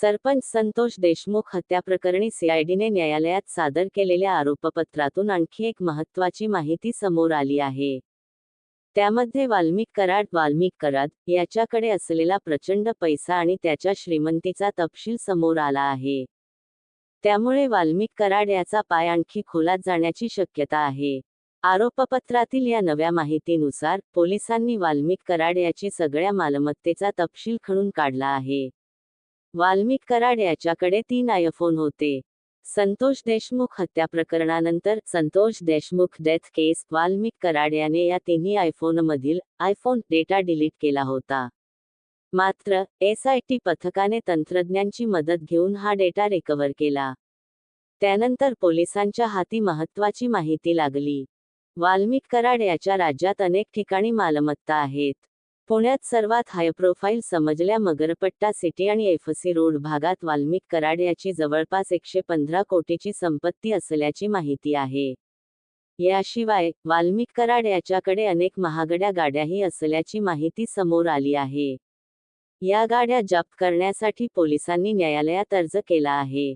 सरपंच संतोष देशमुख हत्याप्रकरणी सीआयडीने न्यायालयात सादर केलेल्या आरोपपत्रातून आणखी एक महत्वाची माहिती समोर आली आहे. त्यामध्ये वाल्मिक कराड वाल्मिक कराड याच्याकडे असलेला प्रचंड पैसा आणि त्याच्या श्रीमंतीचा तपशील समोर आला आहे. त्यामुळे वाल्मिक कराड याचा पाय आणखी खोलात जाण्याची शक्यता आहे. आरोपपत्रातील या नव्या माहितीनुसार पोलिसांनी वाल्मिक कराड याची सगळ्या मालमत्तेचा तपशील खणून काढला आहे. वाल्मिक कराड याच्याकडे तीन आयफोन होते. संतोष देशमुख हत्या प्रकरणानंतर संतोष देशमुख डेथ केस वाल्मिक कराड याने या तिन्ही आयफोनमधील आयफोन डेटा डिलीट केला होता. मात्र एस आय टी पथकाने तंत्रज्ञांची मदत घेऊन हा डेटा रिकव्हर केला. त्यानंतर पोलिसांच्या हाती महत्त्वाची माहिती लागली. वाल्मिक कराड याच्या राज्यात अनेक ठिकाणी मालमत्ता आहेत. पुण्यात सर्वात हायप्रोफाईल समजल्या मगरपट्टा सिटी आणि एफसी रोड भागात वाल्मिक कराड याची जवळपास एकशे पंधरा कोटीची संपत्ती असल्याची माहिती आहे. याशिवाय वाल्मिक कराड याच्याकडे अनेक महागड्या गाड्याही असल्याची माहिती समोर आली आहे. या गाड्या जप्त करण्यासाठी पोलिसांनी न्यायालयात अर्ज केला आहे.